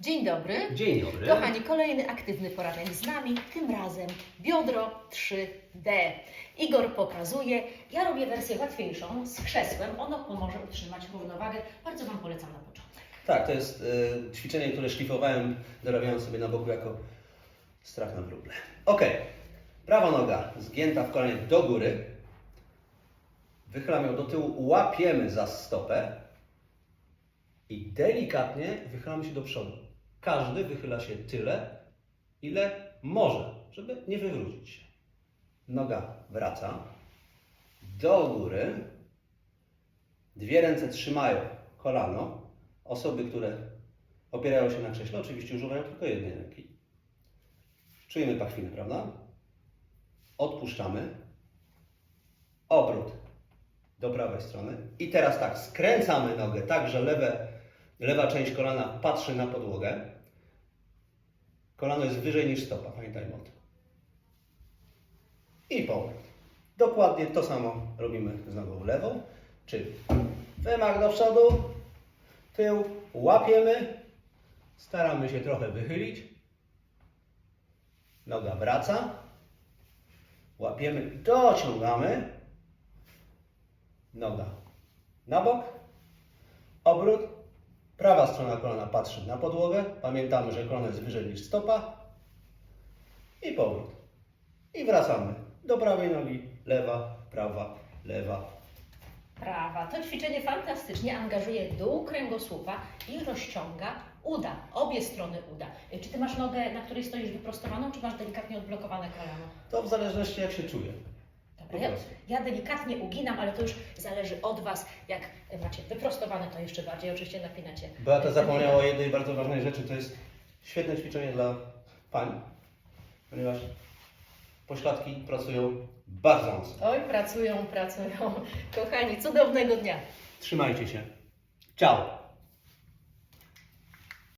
Dzień dobry. Dzień dobry. Kochani, kolejny aktywny poranek z nami, tym razem biodro 3D. Igor pokazuje, ja robię wersję łatwiejszą z krzesłem, ono pomoże utrzymać równowagę. Bardzo Wam polecam na początek. Tak, to jest e, ćwiczenie, które szlifowałem, dorabiając sobie na boku jako strach na wróble. Ok. Prawa noga zgięta w kolanie do góry. Wychylam ją do tyłu, łapiemy za stopę i delikatnie wychylamy się do przodu. Każdy wychyla się tyle, ile może, żeby nie wywrócić się. Noga wraca do góry. Dwie ręce trzymają kolano. Osoby, które opierają się na krześle, oczywiście używają tylko jednej ręki. Czujemy pachwinę, prawda? Odpuszczamy. Obrót do prawej strony. I teraz tak, skręcamy nogę tak, że lewe, lewa część kolana patrzy na podłogę. Kolano jest wyżej niż stopa, pamiętajmy o tym. I powrót. Dokładnie to samo robimy z nogą lewą, czyli wymach do przodu, tył, łapiemy, staramy się trochę wychylić, noga wraca, łapiemy, dociągamy, noga na bok, obrót, prawa strona kolana patrzy na podłogę, pamiętamy, że kolano jest wyżej niż stopa i powrót. I wracamy do prawej nogi, lewa, prawa, lewa, Prawa. To ćwiczenie fantastycznie angażuje dół kręgosłupa i rozciąga uda, obie strony uda. Czy Ty masz nogę, na której stoisz wyprostowaną, czy masz delikatnie odblokowane kolano? To w zależności jak się czuje. Po ja, ja delikatnie uginam, ale to już zależy od Was. Jak macie wyprostowane, to jeszcze bardziej oczywiście napinacie. Beata zapomniała o jednej bardzo ważnej rzeczy, to jest świetne ćwiczenie dla pań, ponieważ pośladki pracują bardzo mocno. Oj, pracują, pracują. Kochani, cudownego dnia. Trzymajcie się. Ciao!